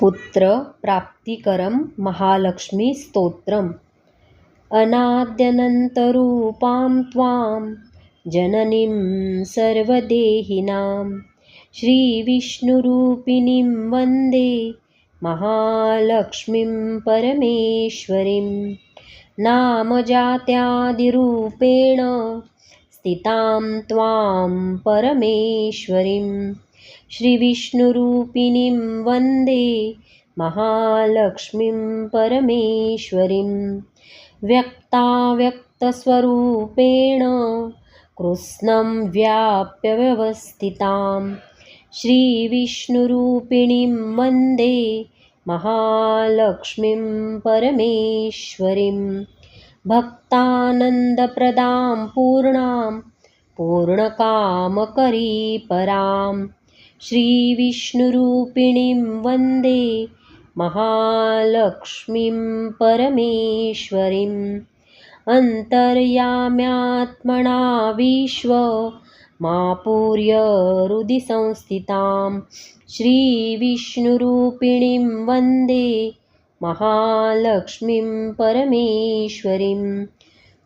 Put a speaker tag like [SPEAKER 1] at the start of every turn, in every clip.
[SPEAKER 1] पुत्रप्राप्तिकरं महालक्ष्मीस्तोत्रम् अनाद्यनन्तरूपां त्वां जननीं सर्वदेहिनां। श्रीविष्णुरूपिणीं वन्दे महालक्ष्मीं परमेश्वरीं। नामजात्यादिरूपेण स्थितां त्वां परमेश्वरीं। श्रीविष्णुरूपिणीं वन्दे महालक्ष्मीं परमेश्वरीं। व्यक्ताव्यक्तस्वरूपेण कृत्स्नं व्याप्य व्यवस्थितां। श्रीविष्णुरूपिणीं वन्दे महालक्ष्मीं परमेश्वरीम् भक्तानन्दप्रदां पूर्णां पूर्णकामकरी परां श्रीविष्णुरूपिणीं वन्दे महालक्ष्मीं परमेश्वरीम् अन्तर्याम्यात्मना विश्व मापूर्य हृदि संस्थितां श्रीविष्णुरूपिणीं वन्दे महालक्ष्मीं परमेश्वरीं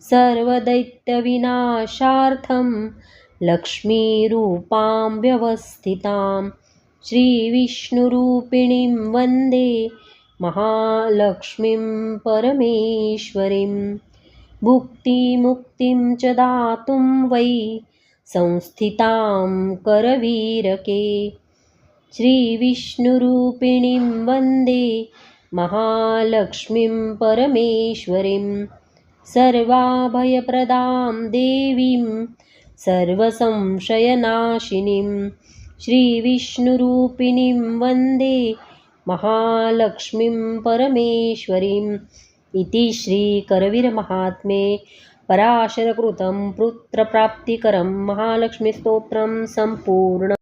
[SPEAKER 1] सर्वदैत्यविनाशार्थं लक्ष्मीरूपां व्यवस्थितां श्रीविष्णुरूपिणीं वन्दे महालक्ष्मीं परमेश्वरीं। भुक्तिमुक्तिं च दातुं वै संस्थितां करवीरके। श्रीविष्णुरूपिणीं वन्दे महालक्ष्मीं परमेश्वरीं सर्वाभयप्रदां देवीं सर्वसंशयनाशिनीं श्रीविष्णुरूपिणीं वन्दे महालक्ष्मीं परमेश्वरीम् इति श्रीकरवीरमहात्म्ये पराशरकृतं पुत्रप्राप्तिकरं महालक्ष्मीस्तोत्रं सम्पूर्ण